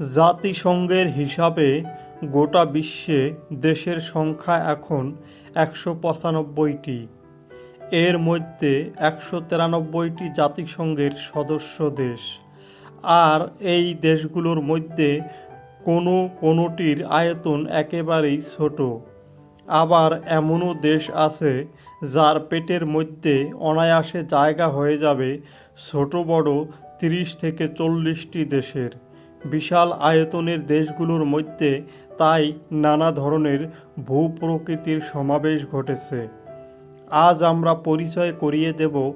জাতিসংঘের হিসাবে গোটা বিশ্বে দেশের সংখ্যা এখন একশো পঁচানব্বইটি। এর মধ্যে একশো তিরানব্বইটি জাতিসংঘের সদস্য দেশ। আর এই দেশগুলোর মধ্যে কোনো কোনোটির আয়তন একেবারেই ছোট। আবার এমনও দেশ আছে যার পেটের মধ্যে অনায়াসে জায়গা হয়ে যাবে ছোট বড় তিরিশ থেকে চল্লিশটি দেশের। বিশাল আয়তনের দেশগুলোর মধ্যে তাই নানা ধরনের ভূপ্রকৃতির সমাবেশ ঘটেছে। আজ আমরা পরিচয় করিয়ে দেব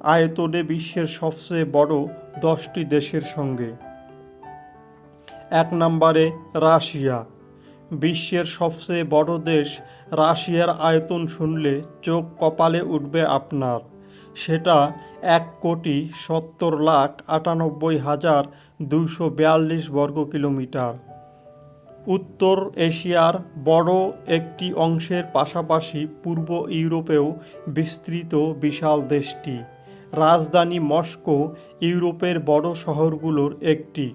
আয়তনে বিশ্বের সবচেয়ে বড় দশটি দেশের সঙ্গে। এক নম্বরে রাশিয়া। বিশ্বের সবচেয়ে বড় দেশ রাশিয়ার আয়তন শুনলে চোখ কপালে উঠবে আপনার। সেটা এক কোটি সত্তর লাখ আটানব্বই হাজার দুইশো বিয়াল্লিশ বর্গ কিলোমিটার। উত্তর এশিয়ার বড় একটি অংশের পাশাপাশি পূর্ব ইউরোপেও বিস্তৃত বিশাল দেশটি। রাজধানী মস্কো ইউরোপের বড় শহরগুলোর একটি।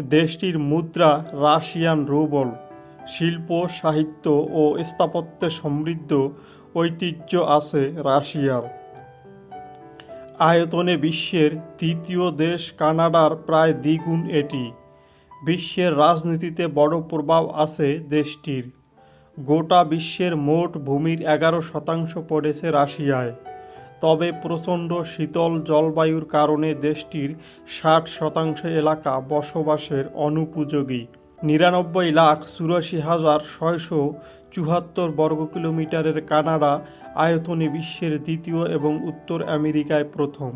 দেশটির মুদ্রা রাশিয়ান রুবল। শিল্প, সাহিত্য ও স্থাপত্যে সমৃদ্ধ ঐতিহ্য আছে রাশিয়ার। আয়তনে বিশ্বের তৃতীয় দেশ কানাডার প্রায় দ্বিগুণ এটি। বিশ্বের রাজনীতিতে বড় প্রভাব আছে দেশটির। গোটা বিশ্বের মোট ভূমির এগারো শতাংশ পড়েছে রাশিয়ায়। তবে প্রচণ্ড শীতল জলবায়ুর কারণে দেশটির ষাট শতাংশ এলাকা বসবাসের অনুপযোগী। নিরানব্বই লাখ চুরাশি হাজার ছয়শো চুয়াত্তর বর্গ কিলোমিটারের কানাডা আয়তনে বিশ্বের দ্বিতীয় এবং উত্তর আমেরিকায় প্রথম।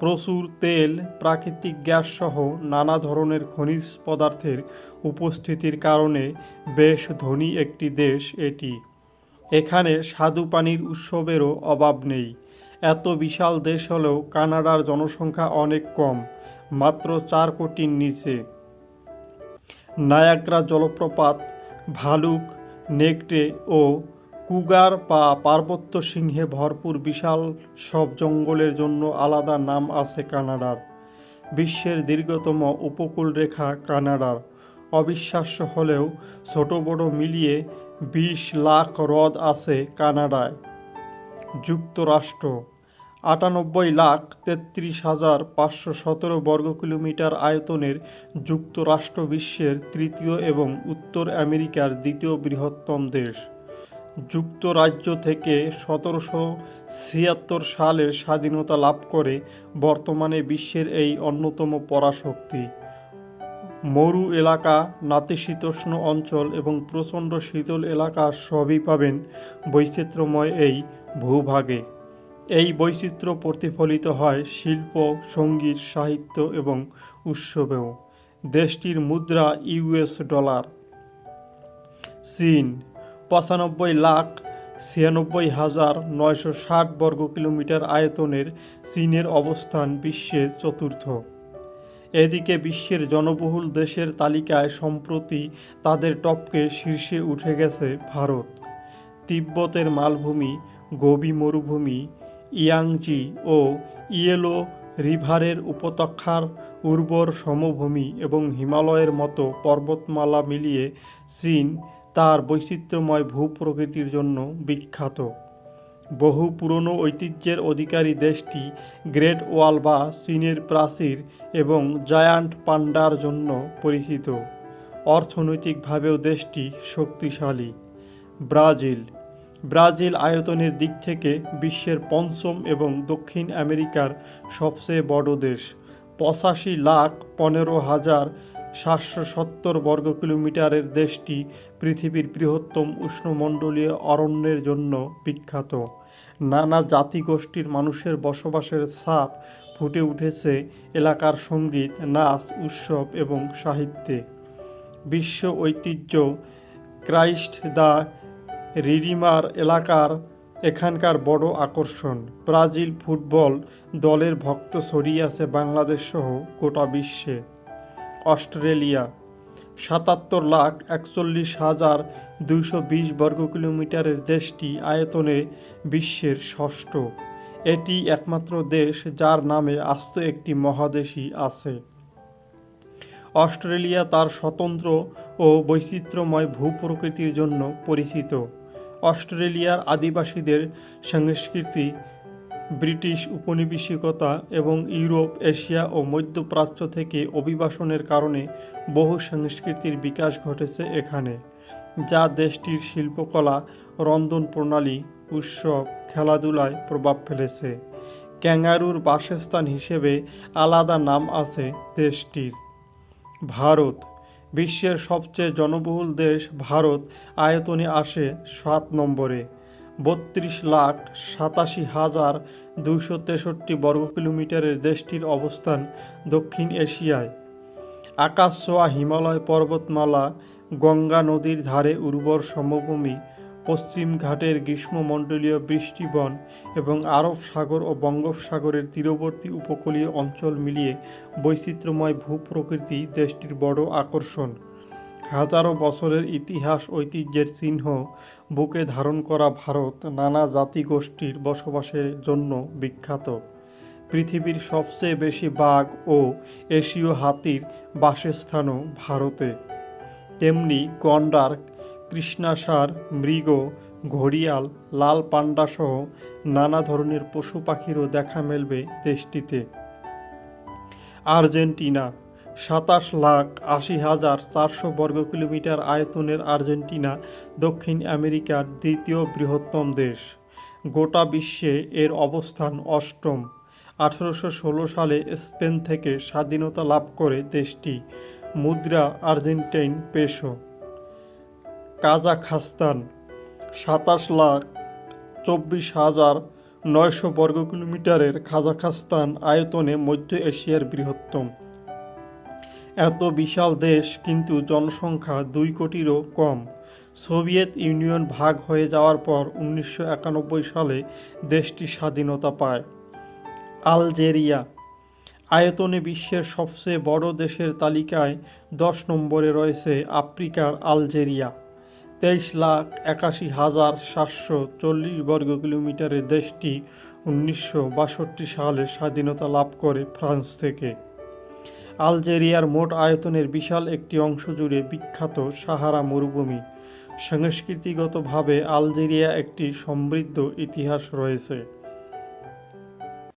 প্রচুর তেল, প্রাকৃতিক গ্যাস সহ নানা ধরনের খনিজ পদার্থের উপস্থিতির কারণে বেশ ধনী একটি দেশ এটি। এখানে স্বাদু পানির উৎসবেরও অভাব নেই। এত বিশাল দেশ হলেও কানাডার জনসংখ্যা অনেক কম, মাত্র চার কোটির নিচে। নায়াগ্রা জলপ্রপাত, ভালুক, নেকড়ে ও কুগার বা পার্বত্য সিংহে ভরপুর বিশাল সব জঙ্গলের জন্য আলাদা নাম আছে কানাডার। বিশ্বের দীর্ঘতম উপকূল রেখা কানাডার। অবিশ্বাস্য হলেও ছোট বড় মিলিয়ে বিশ লাখ হ্রদ আছে কানাডায়। যুক্তরাষ্ট্র, আটানব্বই লাখ তেত্রিশ হাজার পাঁচশো সতেরো বর্গ কিলোমিটার আয়তনের যুক্তরাষ্ট্র বিশ্বের তৃতীয় এবং উত্তর আমেরিকার দ্বিতীয় বৃহত্তম দেশ। যুক্তরাজ্য থেকে সতেরোশো ছিয়াত্তর সালে স্বাধীনতা লাভ করে বর্তমানে বিশ্বের এই অন্যতম পরাশক্তি। মরু এলাকা, নাতিশীতোষ্ণ অঞ্চল এবং প্রচণ্ড শীতল এলাকা সবই পাবেন বৈচিত্র্যময় এই ভূভাগে। এই বৈচিত্র্য প্রতিফলিত হয় শিল্প, সংগীত, সাহিত্য এবং উৎসবেও। দেশটির মুদ্রা ইউএস ডলার। চীন পঁচানব্বই লাখ ছিয়ানব্বই হাজার নয়শো ষাট বর্গ কিলোমিটার আয়তনের চীনের অবস্থান বিশ্বের চতুর্থ। এদিকে বিশ্বের জনবহুল দেশের তালিকায় সম্প্রতি তাদের টপকে শীর্ষে উঠে গেছে ভারত। তিব্বতের মালভূমি, গোবি মরুভূমি ইয়াংজি ও ইয়েলো রিভারের উপত্যকার উর্বর সমভূমি এবং হিমালয়ের মতো পর্বতমালা মিলিয়ে চীন তার বৈচিত্র্যময় ভূপ্রকৃতির জন্য বিখ্যাত। বহু পুরনো ঐতিহ্যের অধিকারী দেশটি গ্রেট ওয়াল বা চীনের প্রাচীর এবং জায়ান্ট পান্ডার জন্য পরিচিত। অর্থনৈতিকভাবেও দেশটি শক্তিশালী। ব্রাজিল। ব্রাজিল আয়তনের দিক থেকে বিশ্বের পঞ্চম এবং দক্ষিণ আমেরিকার সবচেয়ে বড় দেশ। পঁচাশি লাখ পনেরো হাজার সাতশো সত্তর বর্গ কিলোমিটারের দেশটি পৃথিবীর বৃহত্তম উষ্ণমণ্ডলীয় অরণ্যের জন্য বিখ্যাত। নানা জাতিগোষ্ঠীর মানুষের বসবাসের ছাপ ফুটে উঠেছে এলাকার সংগীত, নাচ, উৎসব এবং সাহিত্যে। বিশ্ব ঐতিহ্য ক্রাইস্ট দ্য রিডিমার এলাকার এখানকার বড় আকর্ষণ। ব্রাজিল ফুটবল দলের ভক্ত ছড়িয়ে আছে বাংলাদেশ সহ গোটা বিশ্বে। অস্ট্রেলিয়া। সাতাত্তর লাখ একচল্লিশ হাজার দুইশো বিশ বর্গ কিলোমিটারের দেশটি আয়তনে বিশ্বের ষষ্ঠ। এটি একমাত্র দেশ যার নামে আস্ত একটি মহাদেশই আছে। অস্ট্রেলিয়া তার স্বতন্ত্র ও বৈচিত্র্যময় ভূপ্রকৃতির জন্য পরিচিত। অস্ট্রেলিয়ার আদিবাসীদের সংস্কৃতি ব্রিটিশ উপনিবেশিকতা এবং ইউরোপ, এশিয়া ও মধ্যপ্রাচ্য থেকে অভিবাসনের কারণে বহু সংস্কৃতির বিকাশ ঘটেছে এখানে, যা দেশটির শিল্পকলা, রন্ধন প্রণালী, উৎসব, খেলাধুলায় প্রভাব ফেলেছে। ক্যাঙ্গারুর বাসস্থান হিসেবে আলাদা নাম আছে দেশটির। ভারত, বিশ্বের সবচেয়ে জনবহুল দেশ ভারত, আয়তনে আসে সাত নম্বরে। বত্রিশ লাখ সাতাশি হাজার দুইশো তেষট্টি বর্গ কিলোমিটারের দেশটির অবস্থান দক্ষিণ এশিয়ায়। আকাশ হিমালয় পর্বতমালা, গঙ্গা নদীর ধারে উর্বর সমভূমি, পশ্চিম ঘাটের গ্রীষ্মমণ্ডলীয় বৃষ্টিবন এবং আরব সাগর ও বঙ্গোপসাগরের তীরবর্তী উপকূলীয় অঞ্চল মিলিয়ে বৈচিত্র্যময় ভূপ্রকৃতি দেশটির বড় আকর্ষণ। হাজারো বছরের ইতিহাস ঐতিহ্যের চিহ্ন বুকে ধারণ করা ভারত নানা জাতিগোষ্ঠীর বসবাসের জন্য বিখ্যাত। পৃথিবীর সবচেয়ে বেশি বাঘ ও এশীয় হাতির বাসস্থানও ভারতে। তেমনি গন্ডার, কৃষ্ণাসার, মৃগ, ঘড়িয়াল, লাল পান্ডা সহ নানা ধরনের পশু পাখিরও দেখা মেলবে দেশটিতে। আর্জেন্টিনা সাতাশ লাখ আশি হাজার চারশো বর্গ কিলোমিটার আয়তনের আর্জেন্টিনা, দক্ষিণ আমেরিকার দ্বিতীয় বৃহত্তম দেশ। গোটা বিশ্বে এর অবস্থান অষ্টম। আঠারোশো ষোলো সালে স্পেন থেকে স্বাধীনতা লাভ করে দেশটি। মুদ্রা আর্জেন্টাইন পেশো। কাজাখাস্তান, সাতাশ লাখ চব্বিশ হাজার নয়শো বর্গ কিলোমিটারের কাজাখস্তান আয়তনে মধ্য এশিয়ার বৃহত্তম। এত বিশাল দেশ, কিন্তু জনসংখ্যা দুই কোটিরও কম। সোভিয়েত ইউনিয়ন ভাগ হয়ে যাওয়ার পর উনিশশো একানব্বই সালে দেশটি স্বাধীনতা পায়। আলজেরিয়া, আয়তনে বিশ্বের সবচেয়ে বড় দেশের তালিকায় দশ নম্বরে রয়েছে আফ্রিকার আলজেরিয়া। তেইশ লাখ একাশি হাজার সাতশো চল্লিশ বর্গ কিলোমিটারের দেশটি উনিশশো বাষট্টি সালে স্বাধীনতা লাভ করে ফ্রান্স থেকে। আলজেরিয়ার মোট আয়তনের বিশাল একটি অংশ জুড়ে বিখ্যাত সাহারা মরুভূমি। সাংস্কৃতিগতভাবে আলজেরিয়া একটি সমৃদ্ধ ইতিহাস রয়েছে।